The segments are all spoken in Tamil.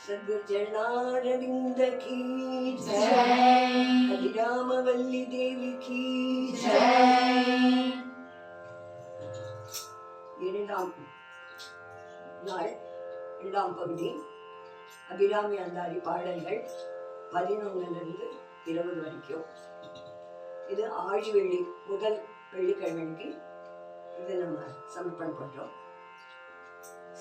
சர்வஜனாரவிந்த கீ ஹரிராமவல்லி தேவி கீ இரண்டாம் நாள் இரண்டாம் பகுதி. அபிராமி அந்தாரி பாடல்கள் பதினொன்னுலேருந்து இருபது வரைக்கும். இது ஆழி வெள்ளி முதல் வெள்ளிக்கிழமைக்கு இது நம்ம சமர்ப்பணம் பண்ணுறோம்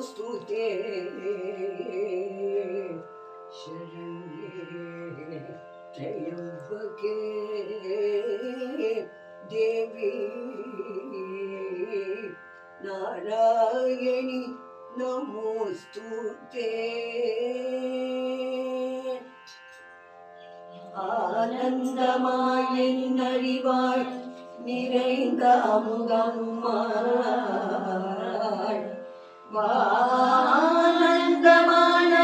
नमोऽस्तु ते शरण्ये त्र्यम्बके देवी नारायणि नमोऽस्तु ते ஆனந்தமாயின் அறிவாள் நிறைந்த அமுதம்மாள் வானந்தமான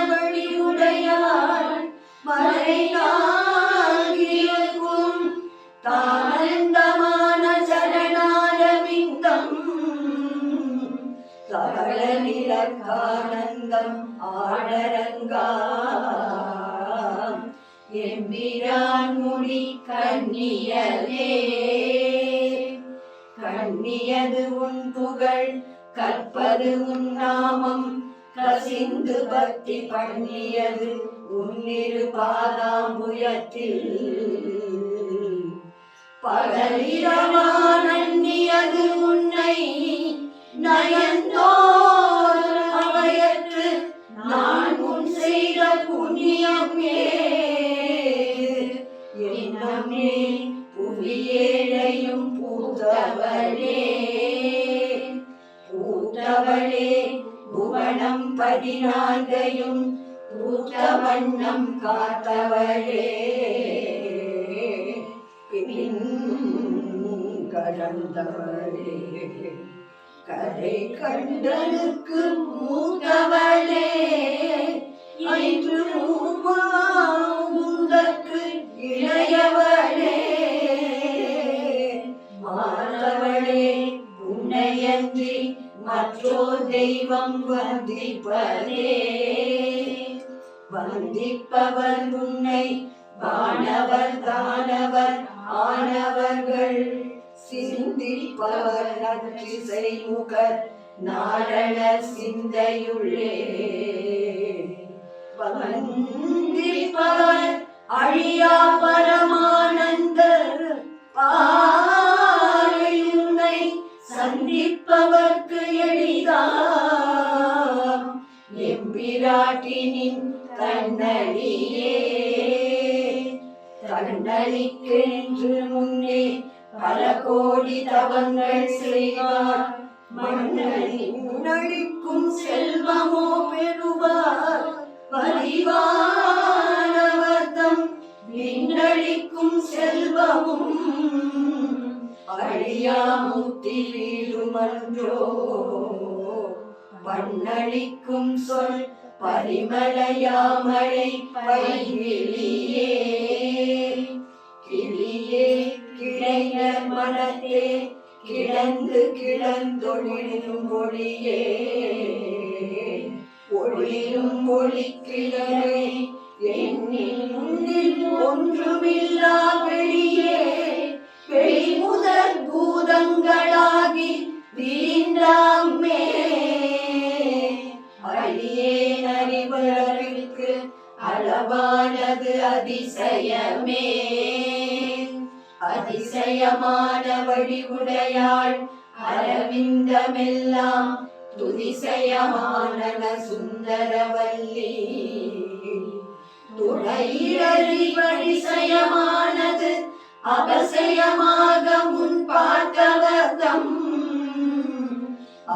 வழியுடையாள் மறையாகியக்கும் தானந்தமான சரணாரவிந்தம் சகல நிலக்கானந்தம் ஆடரங்காம். எம்பிரான் முடி கண்ணியதே கண்ணியது உன் புகழ் கற்பது உன்னாமம் கசிந்து பக்தி பண்ணியது உன்னிரு பாதாம்புயத்தில். பகலிரமானன்னியது உன்னை நயந்தோ பதினான்கையும் பூத்த வண்ணம் காத்தவரே பின் கடந்தவளே. கரை கண்டனுக்கு மூத்தவளே. இன்று உந்தற்கு இளையவளே தெய்வம் வந்திப்பதே வந்திப்பவர் உன்னை வானவர் தானவர் ஆனவர்கள் சிந்திப்பவர் நற்றிசை முகர் நாரண சிந்தையுள்ளே வந்திப்பவர் அழியா பரமா கண்ணளிக்கென்று முன்னே பல கோடி தவங்கள் செய்வார். மண்ணளிக்கும் செல்வமோ பெறுவார். வலிவானவர்தம் விண்ணளிக்கும் செல்வமும் அழியாமுத்தி வீழுமன்றோ மண்ணளிக்கும் சொல் பரிமலையாமலை பைவிழியே கிளியே கிளைஞர் மனத்தே கிடந்து கிடந்தொழிலும் ஒளியே. ஒளியும் ஒளி எண்ணில் வடிவுடையாள் அரவிந்தமெல்லாம் துதிசயமான சுந்தரவல்லி. துணையிழறி வழிசயமானது அபசயமாக முன் பார்த்தவர்தம்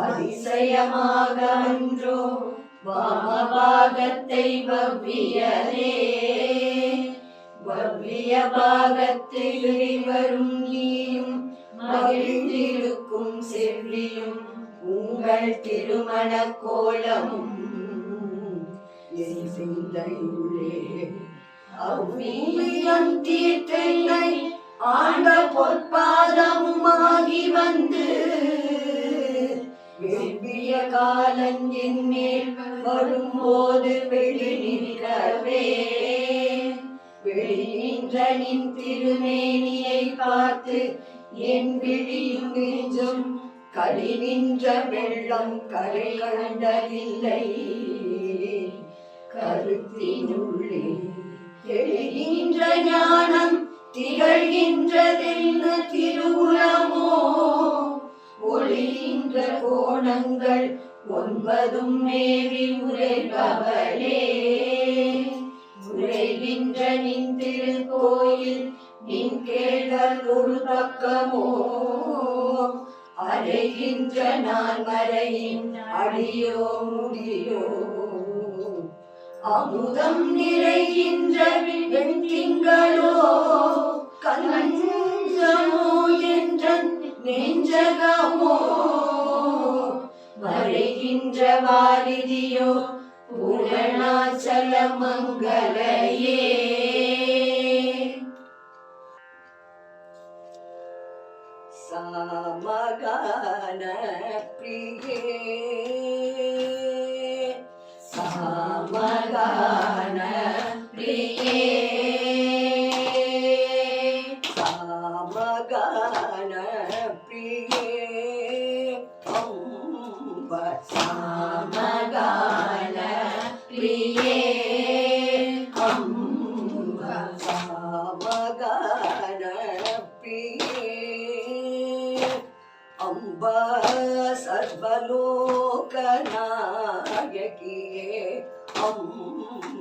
அதிசயமாக அன்றோ வாமபாகத்தை வவ்வியலே வவ்விய பாகத்தில் வரும் நீயும் மகிழ்ந்திருக்கும் செவ்வியும் உங்கள் திருமண கோலமும். என் சிந்தையுள்ளே அவ்வியம் தீர்த்தனை ஆண்ட பொற்பாதமுமாகி வந்து. வெவ்விய காலஞ்சின் மேல் வரும்போது வெளி நிற்கவே. வெளியின்றனின் திருமேனியை பார்த்து என் விழியும் நெஞ்சும் களி நின்ற வெள்ளம் கரை கண்டதில்லை. கருத்தினுள்ளே தெளிகின்ற ஞானம் திகழ்கின்றதென்ன திருவுளமோ ஒளிகின்ற கோணங்கள் ஒன்பதும் மேவி உரைபவளே உரைகின்ற நின் திருக்கோயில் நின் கேள்வர் ஒரு பக்கமோ அடைகின்ற நான் மறையின் அடியோ முடியோ. அமுதம் நிறைகின்ற வெண்திங்களோ கஞ்சமோ என்ற நெஞ்சகமோ. மறைகின்ற வாரிதியோ பூரணாச்சல மங்கள ಸರ್ವಲೋಕನಾಯಕಿಯೇ ಅಮ್ಮ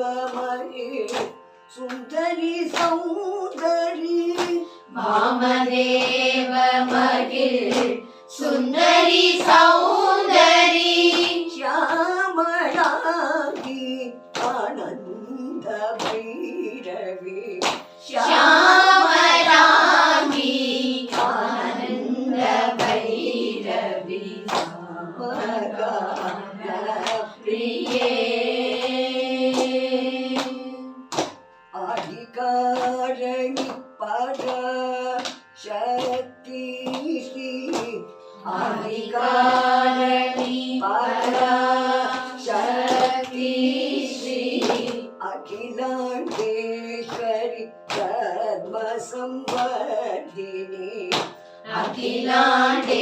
வாமதேவ சுந்தரி சௌந்தரி. வாமதேவ மகிழ் சுந்தரி சௌந்தரி. पराशक्ति श्री अखिलाण्डेश्वरि धर्मसंवर्धिनी अखिलाण्डेश्वरि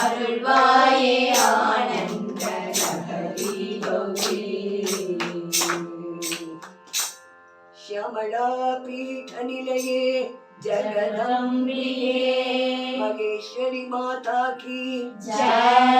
அருள்வாயே ஆனந்த லகரி கௌரி श्यामला पीठ निलये जगदम्बिके ஜகதம்பியே महेश्वरी माता की ஜெய்